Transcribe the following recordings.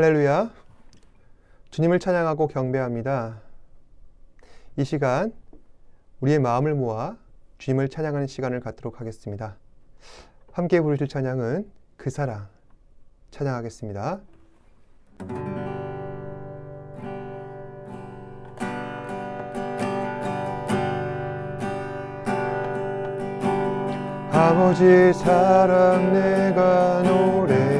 할렐루야. 주님을 찬양하고 경배합니다. 이 시간 우리의 마음을 모아 주님을 찬양하는 시간을 갖도록 하겠습니다. 함께 부르실 찬양은 그 사랑 찬양하겠습니다. 아버지 사랑 내가 노래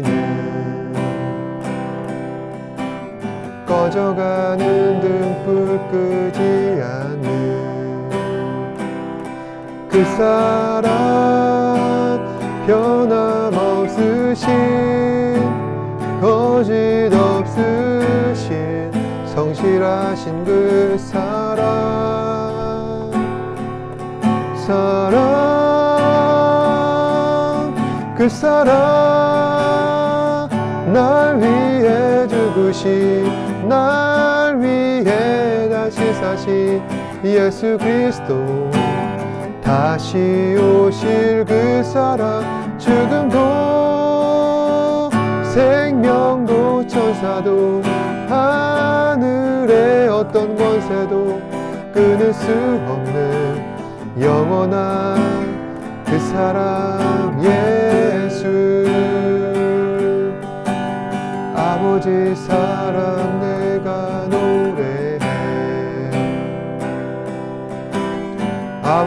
꺼져가는 등불 끄지 않는 그 사랑 변함없으신 거짓 없으신 성실하신 그 사랑. 사랑 그 사랑 날 위해 죽으신 날 위해 다시 사신 예수 그리스도. 다시 오실 그 사랑 죽음도 생명도 천사도 하늘의 어떤 권세도 끊을 수 없는 영원한 그 사랑 예수. 아버지 사랑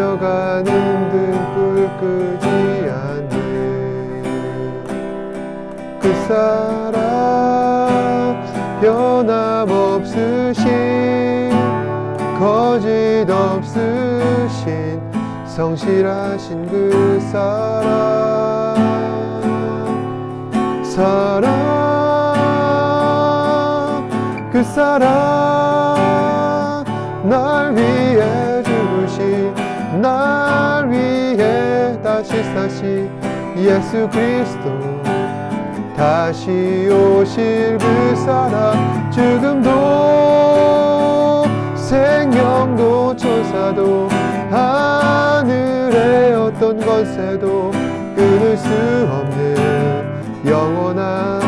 는 꺼져가는 등불 끄지 않는 그 사랑 변함없으신 거짓 없으신 성실하신 그 사랑 사랑 그 사랑 날 위해 날 위해 다시 사신 예수 그리스도 다시 오실 그 사랑 죽음도 생명도 천사도 하늘의 어떤 권세도 끊을 수 없는 영원한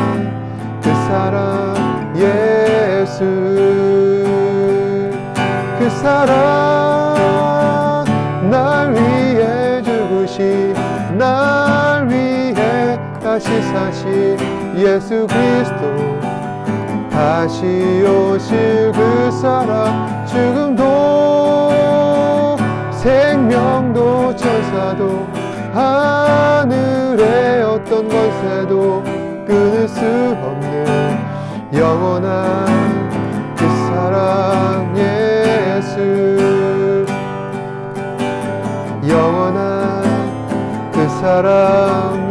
그 사랑 예수. 그 사랑 다시 사신 예수 그리스도. 다시 오실 그 사랑 죽음도 생명도 천사도 하늘의 어떤 권세도 끊을 수 없는 영원한 그 사랑 예수. 영원한 그 사랑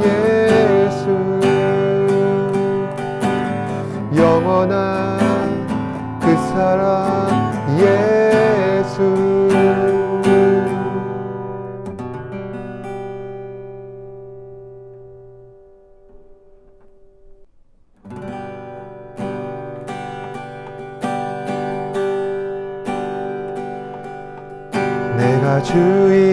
주인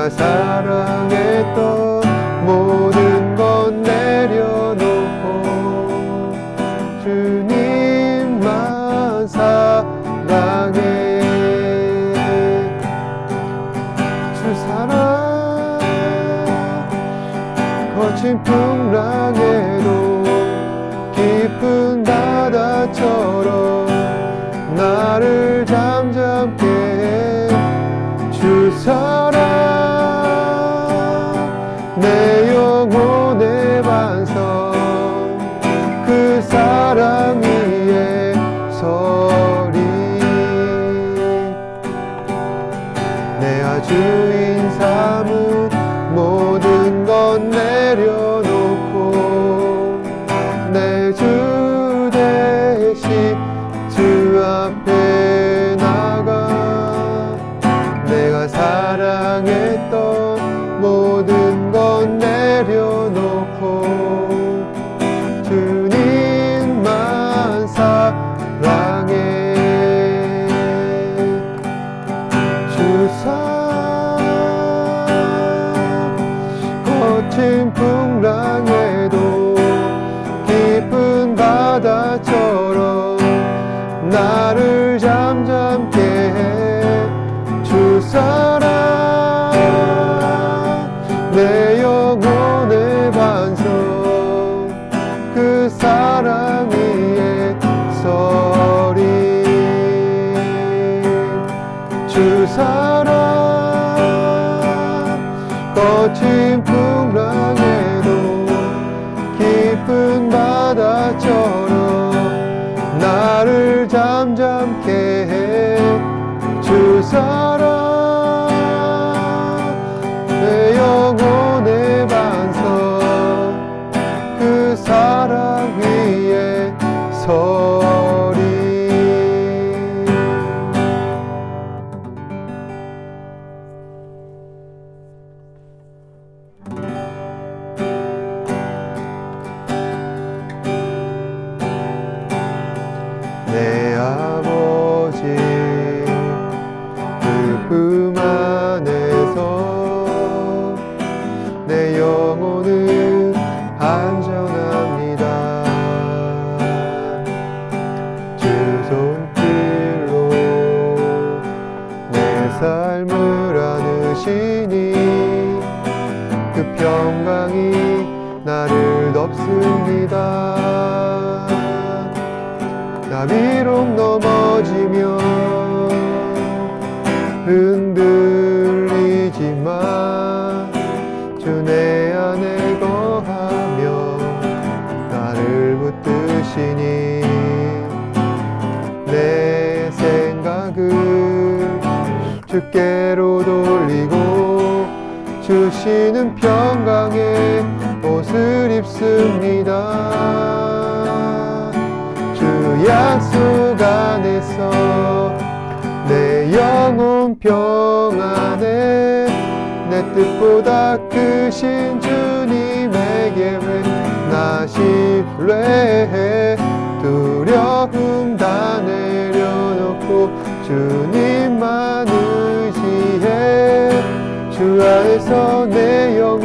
내가 살아 up. 삶을 안으시니 그 평강이 나를 덮습니다. 나 비록 넘어지며 흔들 주께로 돌리고 주시는 평강의 옷을 입습니다. 주 약속 안에서 내 영혼 평안에 내 뜻보다 크신 주님에게 나 신뢰해? 두려움 다 내려놓고 주님 주 안에서 내 영혼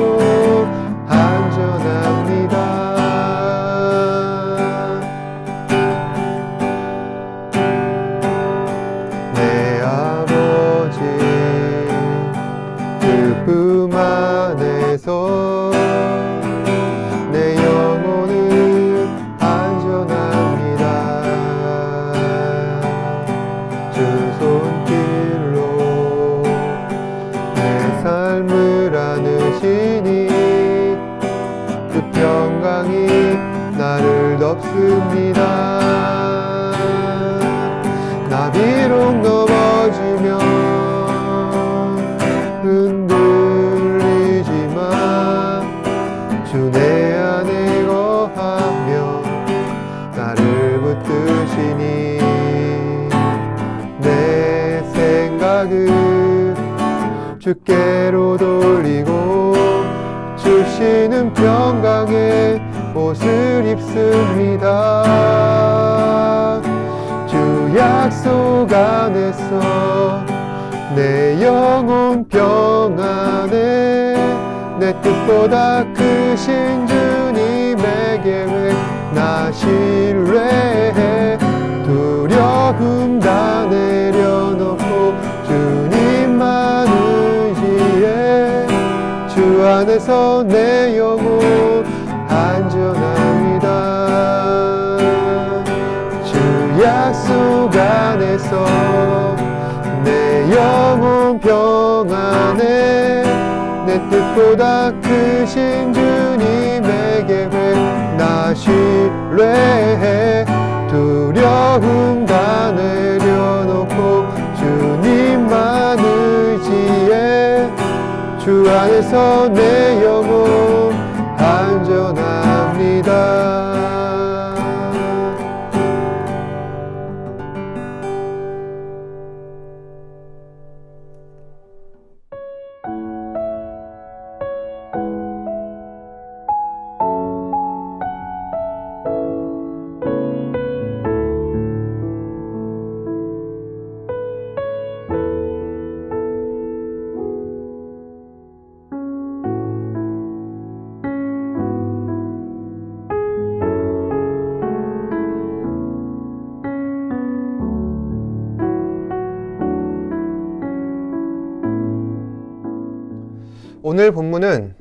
주께로 돌리고 주시는 평강의 옷을 입습니다. 주 약속 안에서 내 영혼 평안에 내 뜻보다 크신 주님의 계획 나 신뢰해? 두려움 안에서 내 영혼 안전합니다. 주 약속 안에서 내 영혼 평안해 내 뜻보다 크신 주님에게 나 신뢰해 두려움과 내려놓고 주님만 의지해 주 안에서 내 영혼 안전합니다 오늘 본문은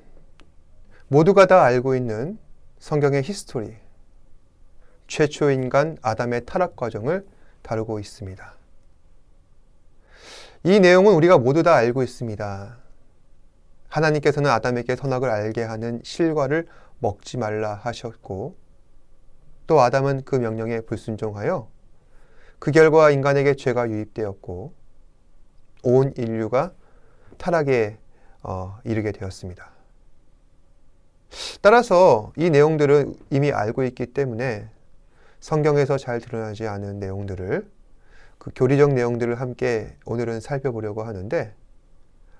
모두가 다 알고 있는 성경의 히스토리, 최초 인간 아담의 타락 과정을 다루고 있습니다. 이 내용은 우리가 모두 다 알고 있습니다. 하나님께서는 아담에게 선악을 알게 하는 실과를 먹지 말라 하셨고, 또 아담은 그 명령에 불순종하여 그 결과 인간에게 죄가 유입되었고, 온 인류가 타락에 어, 이르게 되었습니다. 따라서 이 내용들은 이미 알고 있기 때문에 성경에서 잘 드러나지 않은 내용들을 그 교리적 내용들을 함께 오늘은 살펴보려고 하는데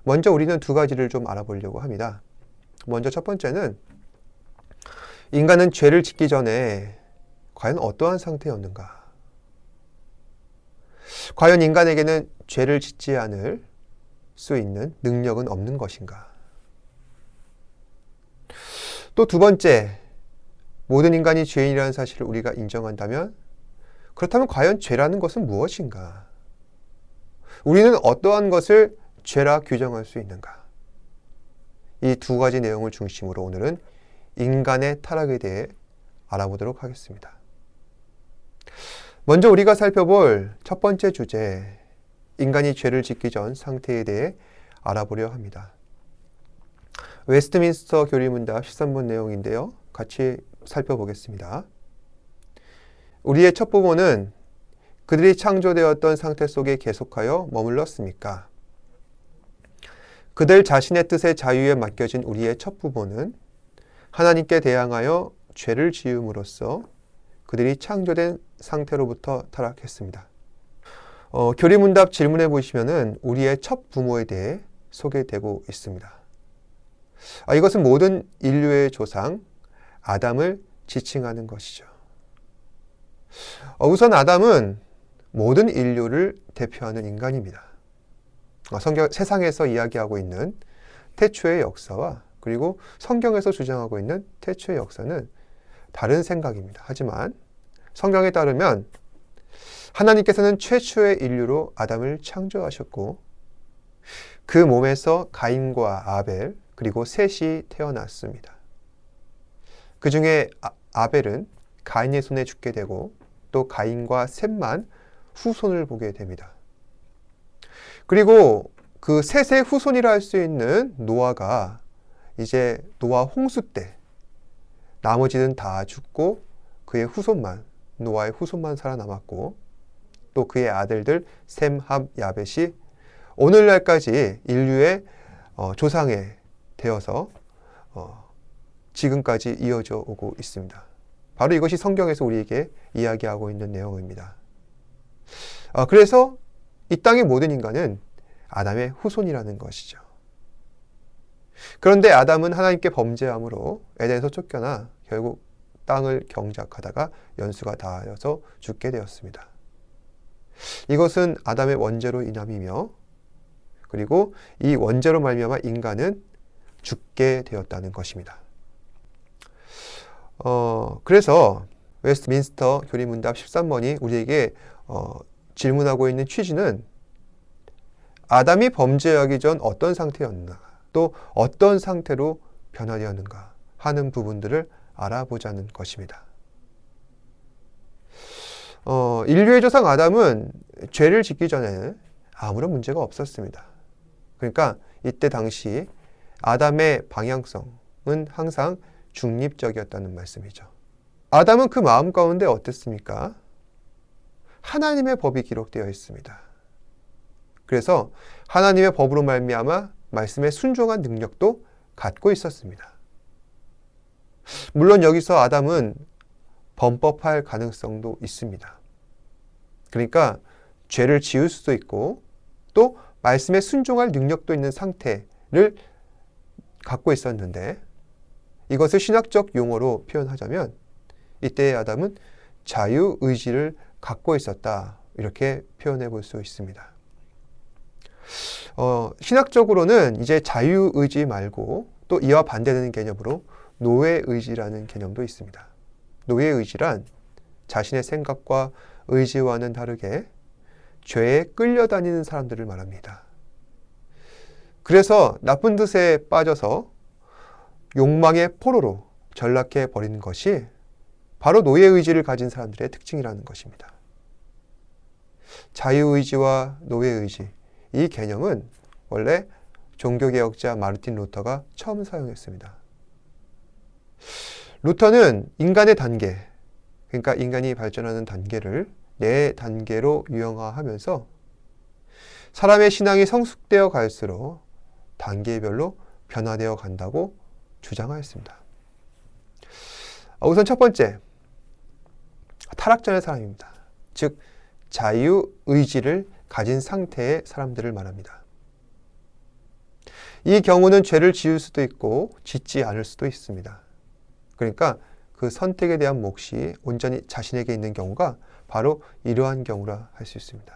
먼저 우리는 두 가지를 좀 알아보려고 합니다. 먼저 첫 번째는 인간은 죄를 짓기 전에 과연 어떠한 상태였는가? 과연 인간에게는 죄를 짓지 않을 수 있는 능력은 없는 것인가? 또 두 번째, 모든 인간이 죄인이라는 사실을 우리가 인정한다면 그렇다면 과연 죄라는 것은 무엇인가? 우리는 어떠한 것을 죄라 규정할 수 있는가? 이 두 가지 내용을 중심으로 오늘은 인간의 타락에 대해 알아보도록 하겠습니다. 먼저 우리가 살펴볼 첫 번째 주제, 인간이 죄를 짓기 전 상태에 대해 알아보려 합니다. 웨스트민스터 교리문답 13번 내용인데요. 같이 살펴보겠습니다. 우리의 첫 부모는 그들이 창조되었던 상태 속에 계속하여 머물렀습니까? 그들 자신의 뜻에 자유에 맡겨진 우리의 첫 부모는 하나님께 대항하여 죄를 지음으로써 그들이 창조된 상태로부터 타락했습니다. 어, 교리문답 질문해 보시면은 우리의 첫 부모에 대해 소개되고 있습니다. 아, 이것은 모든 인류의 조상 아담을 지칭하는 것이죠. 어, 우선 아담은 모든 인류를 대표하는 인간입니다. 어, 성경 세상에서 이야기하고 있는 태초의 역사와 그리고 성경에서 주장하고 있는 태초의 역사는 다른 생각입니다. 하지만 성경에 따르면 하나님께서는 최초의 인류로 아담을 창조하셨고 그 몸에서 가인과 아벨 그리고 셋이 태어났습니다. 그 중에 아, 벨은 가인의 손에 죽게 되고 또 가인과 셋만 후손을 보게 됩니다. 그리고 그 셋의 후손이라 할 수 있는 노아가 이제 노아 홍수 때 나머지는 다 죽고 그의 후손만 노아의 후손만 살아남았고 또 그의 아들들 셈, 함, 야벳이 오늘날까지 인류의 어, 조상에 되어서 어, 지금까지 이어져 오고 있습니다. 바로 이것이 성경에서 우리에게 이야기하고 있는 내용입니다. 어, 그래서 이 땅의 모든 인간은 아담의 후손이라는 것이죠. 그런데 아담은 하나님께 범죄함으로 에덴에서 쫓겨나 결국 땅을 경작하다가 연수가 닿아서 죽게 되었습니다. 이것은 아담의 원죄로 인함이며 그리고 이 원죄로 말미암아 인간은 죽게 되었다는 것입니다. 어, 그래서 웨스트민스터 교리문답 13번이 우리에게 어, 질문하고 있는 취지는 아담이 범죄하기 전 어떤 상태였나 또 어떤 상태로 변화되었는가 하는 부분들을 알아보자는 것입니다. 어, 인류의 조상 아담은 죄를 짓기 전에 아무런 문제가 없었습니다. 그러니까 이때 당시 아담의 방향성은 항상 중립적이었다는 말씀이죠. 아담은 그 마음 가운데 어땠습니까? 하나님의 법이 기록되어 있습니다. 그래서 하나님의 법으로 말미암아 말씀에 순종한 능력도 갖고 있었습니다. 물론 여기서 아담은 범법할 가능성도 있습니다. 그러니까 죄를 지을 수도 있고 또 말씀에 순종할 능력도 있는 상태를 갖고 있었는데 이것을 신학적 용어로 표현하자면 이때의 아담은 자유 의지를 갖고 있었다. 이렇게 표현해 볼 수 있습니다. 어, 신학적으로는 이제 자유 의지 말고 또 이와 반대되는 개념으로 노예 의지라는 개념도 있습니다. 노예 의지란 자신의 생각과 의지와는 다르게 죄에 끌려다니는 사람들을 말합니다. 그래서 나쁜 뜻에 빠져서 욕망의 포로로 전락해 버리는 것이 바로 노예 의지를 가진 사람들의 특징이라는 것입니다. 자유의지와 노예의지, 이 개념은 원래 종교개혁자 마르틴 루터가 처음 사용했습니다. 루터는 인간의 단계, 그러니까 인간이 발전하는 단계를 네 단계로 유형화하면서 사람의 신앙이 성숙되어 갈수록 단계별로 변화되어 간다고 주장하였습니다. 우선 첫 번째, 타락전의 사람입니다. 즉, 자유 의지를 가진 상태의 사람들을 말합니다. 이 경우는 죄를 지을 수도 있고 짓지 않을 수도 있습니다. 그러니까 그 선택에 대한 몫이 온전히 자신에게 있는 경우가 바로 이러한 경우라 할 수 있습니다.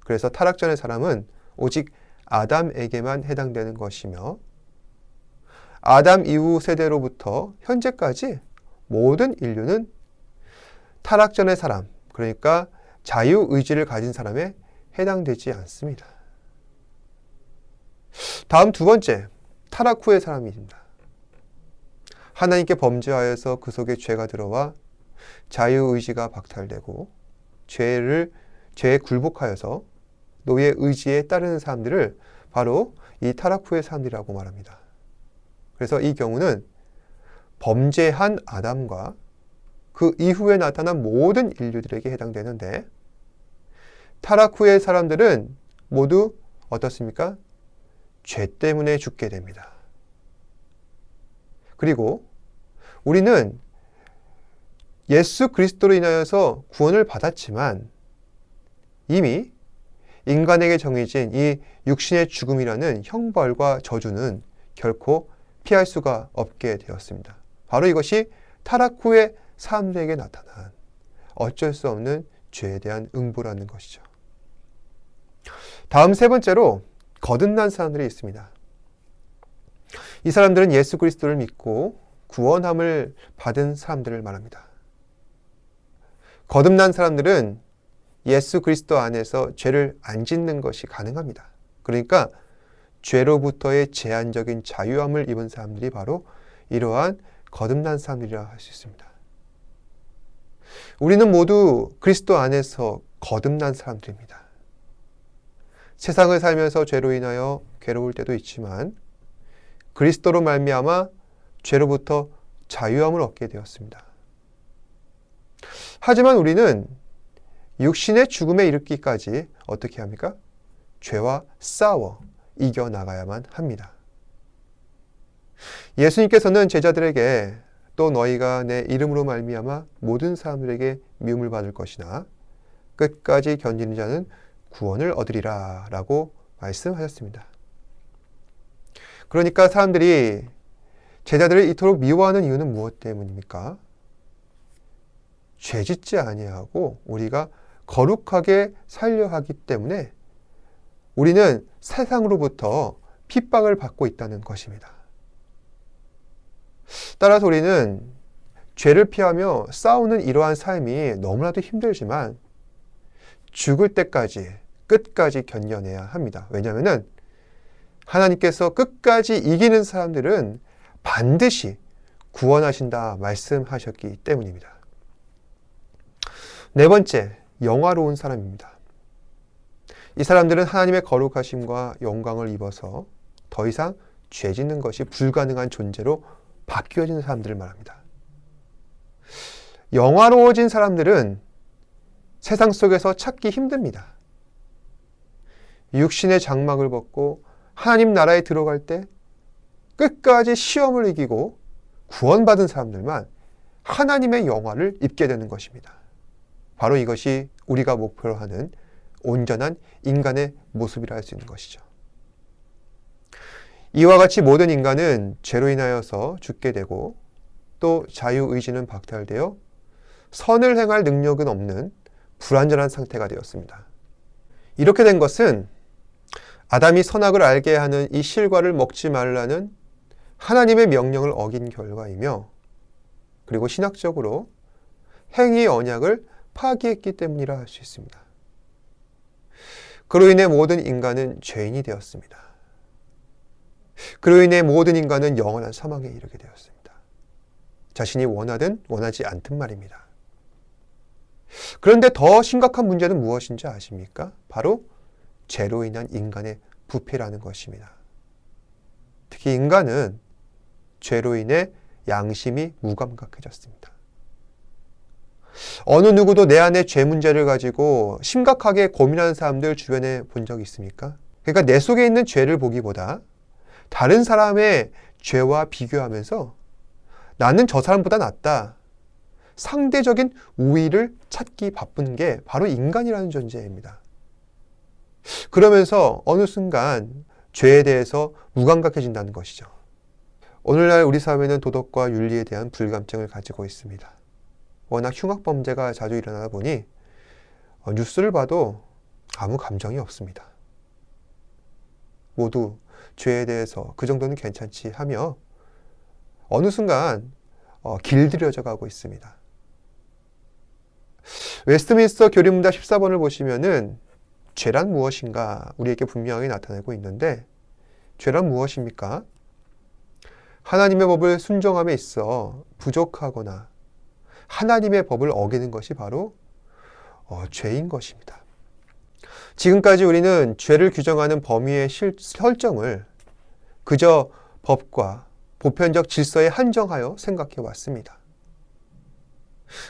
그래서 타락전의 사람은 오직 아담에게만 해당되는 것이며 아담 이후 세대로부터 현재까지 모든 인류는 타락전의 사람, 그러니까 자유 의지를 가진 사람에 해당되지 않습니다. 다음 두 번째, 타락 후의 사람입니다. 하나님께 범죄하여서 그 속에 죄가 들어와 자유의지가 박탈되고 죄를 죄에 굴복하여서 노예 의지에 따르는 사람들을 바로 이 타락 후의 사람들이라고 말합니다. 그래서 이 경우는 범죄한 아담과 그 이후에 나타난 모든 인류들에게 해당되는데 타락 후의 사람들은 모두 어떻습니까? 죄 때문에 죽게 됩니다. 그리고 우리는 예수 그리스도로 인하여서 구원을 받았지만 이미 인간에게 정해진 이 육신의 죽음이라는 형벌과 저주는 결코 피할 수가 없게 되었습니다. 바로 이것이 타락 후에 사람들에게 나타난 어쩔 수 없는 죄에 대한 응보라는 것이죠. 다음 세 번째로 거듭난 사람들이 있습니다. 이 사람들은 예수 그리스도를 믿고 구원함을 받은 사람들을 말합니다. 거듭난 사람들은 예수 그리스도 안에서 죄를 안 짓는 것이 가능합니다. 그러니까 죄로부터의 제한적인 자유함을 입은 사람들이 바로 이러한 거듭난 사람들이라 할 수 있습니다. 우리는 모두 그리스도 안에서 거듭난 사람들입니다. 세상을 살면서 죄로 인하여 괴로울 때도 있지만 그리스도로 말미암아 죄로부터 자유함을 얻게 되었습니다. 하지만 우리는 육신의 죽음에 이르기까지 어떻게 합니까? 죄와 싸워 이겨 나가야만 합니다. 예수님께서는 제자들에게 또 너희가 내 이름으로 말미암아 모든 사람들에게 미움을 받을 것이나 끝까지 견디는 자는 구원을 얻으리라 라고 말씀하셨습니다. 그러니까 사람들이 제자들을 이토록 미워하는 이유는 무엇 때문입니까? 죄 짓지 아니하고 우리가 거룩하게 살려 하기 때문에 우리는 세상으로부터 핍박을 받고 있다는 것입니다. 따라서 우리는 죄를 피하며 싸우는 이러한 삶이 너무나도 힘들지만 죽을 때까지 끝까지 견뎌내야 합니다. 왜냐하면 하나님께서 끝까지 이기는 사람들은 반드시 구원하신다 말씀하셨기 때문입니다. 네 번째, 영화로운 사람입니다. 이 사람들은 하나님의 거룩하심과 영광을 입어서 더 이상 죄 짓는 것이 불가능한 존재로 바뀌어진 사람들을 말합니다. 영화로워진 사람들은 세상 속에서 찾기 힘듭니다. 육신의 장막을 벗고 하나님 나라에 들어갈 때 끝까지 시험을 이기고 구원받은 사람들만 하나님의 영화를 입게 되는 것입니다. 바로 이것이 우리가 목표로 하는 온전한 인간의 모습이라 할 수 있는 것이죠. 이와 같이 모든 인간은 죄로 인하여서 죽게 되고 또 자유의지는 박탈되어 선을 행할 능력은 없는 불완전한 상태가 되었습니다. 이렇게 된 것은 아담이 선악을 알게 하는 이 실과를 먹지 말라는 하나님의 명령을 어긴 결과이며 그리고 신학적으로 행위 언약을 파기했기 때문이라 할 수 있습니다. 그로 인해 모든 인간은 죄인이 되었습니다. 그로 인해 모든 인간은 영원한 사망에 이르게 되었습니다. 자신이 원하든 원하지 않든 말입니다. 그런데 더 심각한 문제는 무엇인지 아십니까? 바로 죄로 인한 인간의 부패라는 것입니다. 특히 인간은 죄로 인해 양심이 무감각해졌습니다. 어느 누구도 내 안에 죄 문제를 가지고 심각하게 고민하는 사람들 주변에 본적 있습니까? 그러니까 내 속에 있는 죄를 보기보다 다른 사람의 죄와 비교하면서 나는 저 사람보다 낫다. 상대적인 우위를 찾기 바쁜 게 바로 인간이라는 존재입니다. 그러면서 어느 순간 죄에 대해서 무감각해진다는 것이죠. 오늘날 우리 사회는 도덕과 윤리에 대한 불감증을 가지고 있습니다. 워낙 흉악 범죄가 자주 일어나다 보니 어, 뉴스를 봐도 아무 감정이 없습니다. 모두 죄에 대해서 그 정도는 괜찮지 하며 어느 순간 어, 길들여져 가고 있습니다. 웨스트민스터 교리문답 14번을 보시면은 죄란 무엇인가 우리에게 분명하게 나타내고 있는데 죄란 무엇입니까? 하나님의 법을 순종함에 있어 부족하거나 하나님의 법을 어기는 것이 바로 어, 죄인 것입니다. 지금까지 우리는 죄를 규정하는 범위의 실, 설정을 그저 법과 보편적 질서에 한정하여 생각해 왔습니다.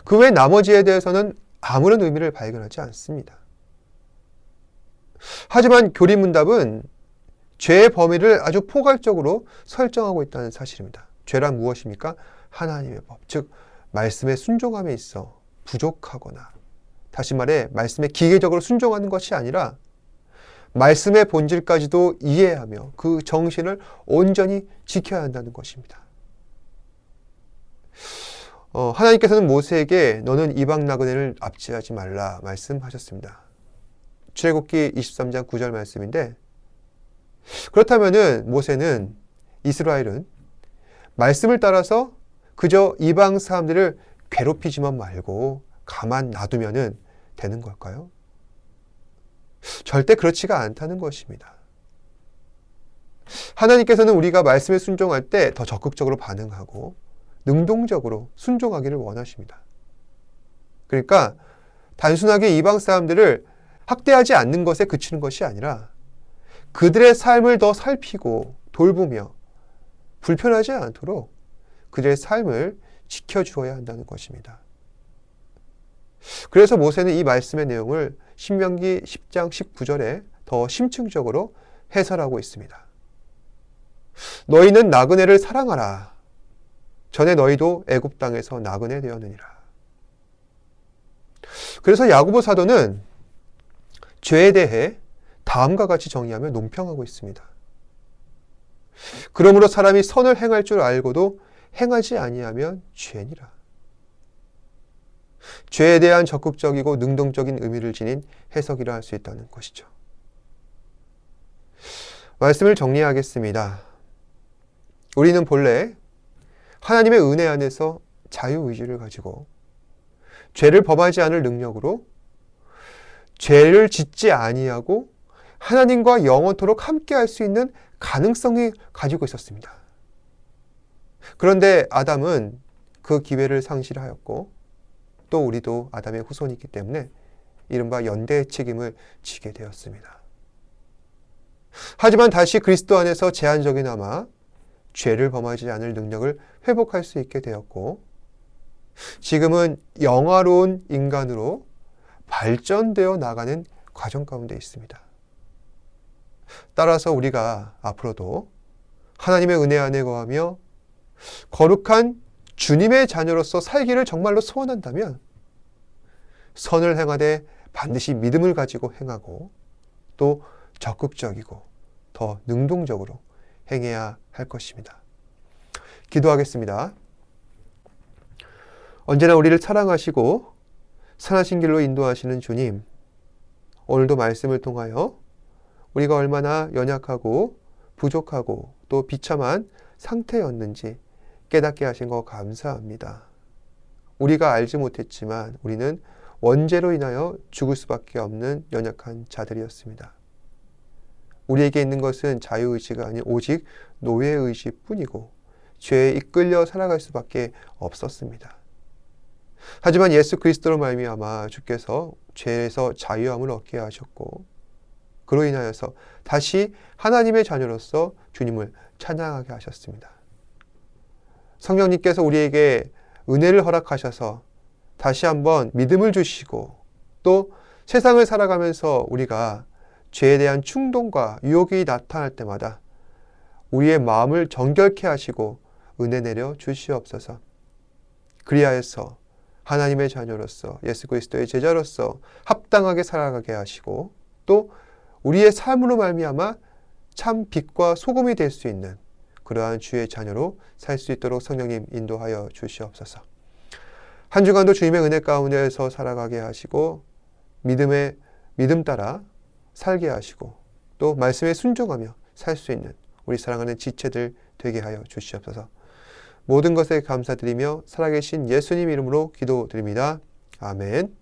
그 외 나머지에 대해서는 아무런 의미를 발견하지 않습니다. 하지만 교리문답은 죄의 범위를 아주 포괄적으로 설정하고 있다는 사실입니다. 죄란 무엇입니까? 하나님의 법, 즉 말씀에 순종함에 있어 부족하거나 다시 말해 말씀에 기계적으로 순종하는 것이 아니라 말씀의 본질까지도 이해하며 그 정신을 온전히 지켜야 한다는 것입니다. 어, 하나님께서는 모세에게 너는 이방 나그네를 압제하지 말라 말씀하셨습니다. 출애굽기 23장 9절 말씀인데 그렇다면은 모세는 이스라엘은 말씀을 따라서 그저 이방 사람들을 괴롭히지만 말고 가만 놔두면은 되는 걸까요? 절대 그렇지가 않다는 것입니다. 하나님께서는 우리가 말씀에 순종할 때 더 적극적으로 반응하고 능동적으로 순종하기를 원하십니다. 그러니까 단순하게 이방 사람들을 학대하지 않는 것에 그치는 것이 아니라 그들의 삶을 더 살피고 돌보며 불편하지 않도록 그들의 삶을 지켜주어야 한다는 것입니다. 그래서 모세는 이 말씀의 내용을 신명기 10장 19절에 더 심층적으로 해설하고 있습니다. 너희는 나그네를 사랑하라. 전에 너희도 애굽 땅에서 나그네 되었느니라. 그래서 야고보 사도는 죄에 대해 다음과 같이 정의하며 논평하고 있습니다. 그러므로 사람이 선을 행할 줄 알고도 행하지 아니하면 죄니라. 죄에 대한 적극적이고 능동적인 의미를 지닌 해석이라 할 수 있다는 것이죠. 말씀을 정리하겠습니다. 우리는 본래 하나님의 은혜 안에서 자유의지를 가지고 죄를 범하지 않을 능력으로 죄를 짓지 아니하고 하나님과 영원토록 함께 할 수 있는 가능성이 가지고 있었습니다. 그런데 아담은 그 기회를 상실하였고 또 우리도 아담의 후손이기 때문에 이른바 연대의 책임을 지게 되었습니다. 하지만 다시 그리스도 안에서 제한적이나마 죄를 범하지 않을 능력을 회복할 수 있게 되었고 지금은 영화로운 인간으로 발전되어 나가는 과정 가운데 있습니다. 따라서 우리가 앞으로도 하나님의 은혜 안에 거하며 거룩한 주님의 자녀로서 살기를 정말로 소원한다면 선을 행하되 반드시 믿음을 가지고 행하고 또 적극적이고 더 능동적으로 행해야 할 것입니다. 기도하겠습니다. 언제나 우리를 사랑하시고 선하신 길로 인도하시는 주님, 오늘도 말씀을 통하여 우리가 얼마나 연약하고 부족하고 또 비참한 상태였는지 깨닫게 하신 거 감사합니다. 우리가 알지 못했지만 우리는 원죄로 인하여 죽을 수밖에 없는 연약한 자들이었습니다. 우리에게 있는 것은 자유의지가 아닌 오직 노예의지 뿐이고 죄에 이끌려 살아갈 수밖에 없었습니다. 하지만 예수 그리스도로 말미암아 주께서 죄에서 자유함을 얻게 하셨고 그로 인하여서 다시 하나님의 자녀로서 주님을 찬양하게 하셨습니다. 성령님께서 우리에게 은혜를 허락하셔서 다시 한번 믿음을 주시고 또 세상을 살아가면서 우리가 죄에 대한 충동과 유혹이 나타날 때마다 우리의 마음을 정결케 하시고 은혜 내려 주시옵소서. 그리하여서 하나님의 자녀로서 예수 그리스도의 제자로서 합당하게 살아가게 하시고 또 우리의 삶으로 말미암아 참 빛과 소금이 될 수 있는 그러한 주의 자녀로 살 수 있도록 성령님 인도하여 주시옵소서. 한 주간도 주님의 은혜 가운데서 살아가게 하시고 믿음의 믿음 따라 살게 하시고 또 말씀에 순종하며 살 수 있는 우리 사랑하는 지체들 되게 하여 주시옵소서. 모든 것에 감사드리며 살아계신 예수님 이름으로 기도드립니다. 아멘.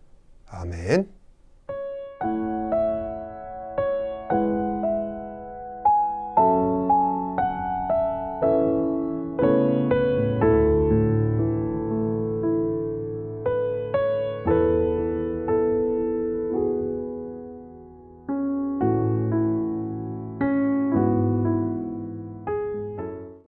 아멘.